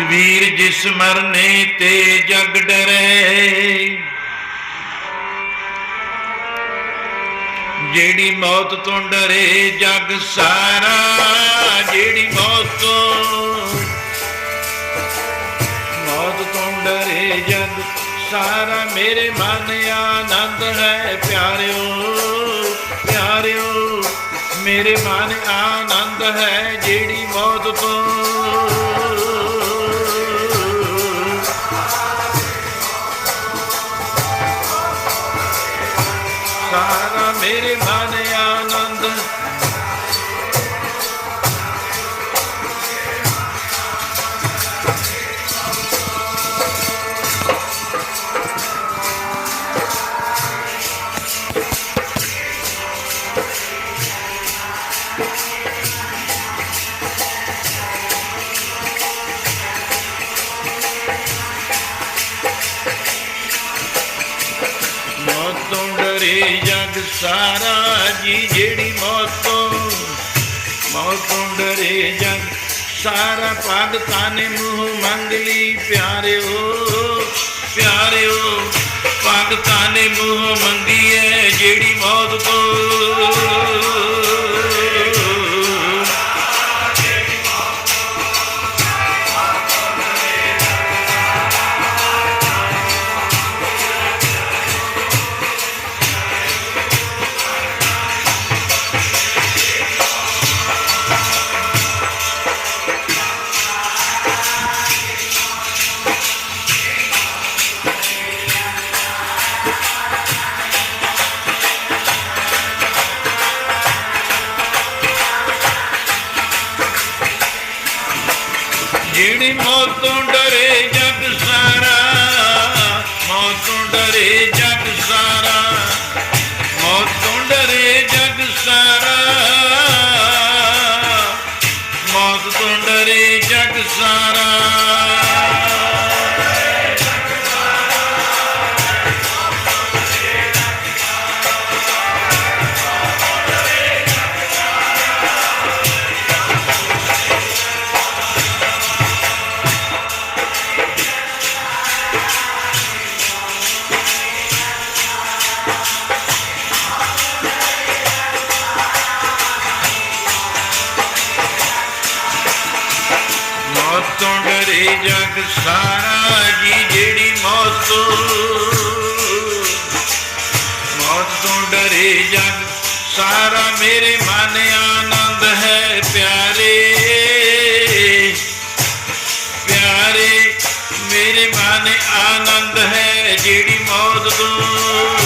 ਕਬੀਰ ਜਿਸ ਮਰਨੇ ਤੇ ਜਗ ਡਰੇ। ਜਿਹੜੀ ਮੌਤ ਤੋਂ ਡਰੇ ਜਗ ਸਾਰਾ, ਜਿਹੜੀ ਮੌਤ ਤੋਂ ਮੌਤ ਤੋਂ ਡਰੇ ਜਗ ਸਾਰਾ। ਮੇਰੇ ਮਨ ਆਨੰਦ ਹੈ ਪਿਆਰਿਓ ਪਿਆਰਿਓ, ਮੇਰੇ ਮਨ ਆਨੰਦ ਹੈ ਜਿਹੜੀ ਮੌਤ ਤੋਂ ਸਾਰਾ ਮੇਰੇ ਮਨ ਆਨੰਦ ਜਗ ਸਾਰਾ ਜੀ, ਜਿਹੜੀ ਮੌਤ ਤੋਂ ਮੌਤ ਤੋਂ ਡਰੇ ਜਗ ਸਾਰਾ ਭਗਤਾਂ ਨੇ ਮੂੰਹ ਮੰਗਲੀ ਪਿਆਰਿਓ ਪਿਆਰਿਓ ਭਗਤਾਂ ਨੇ ਮੂੰਹ ਮੰਗੀ ਹੈ ਜਿਹੜੀ ਮੌਤ ਤੋਂ। ਜਿਹੜੀ ਮੌਤ ਤੋਂ ਡਰੇ ਜਗ ਸਾਰਾ ਤੋਂ ਡਰੇ ਜਗ ਸਾਰਾ ਜੀ, ਜਿਹੜੀ ਮੌਤ ਤੋਂ ਮੌਤ ਤੋਂ ਡਰੇ ਜਗ ਸਾਰਾ ਮੇਰੇ ਮਨ ਆਨੰਦ ਹੈ ਪਿਆਰੇ। ਪਿਆਰੇ, ਮੇਰੇ ਮਨ ਆਨੰਦ ਹੈ ਜਿਹੜੀ ਮੌਤ ਤੋਂ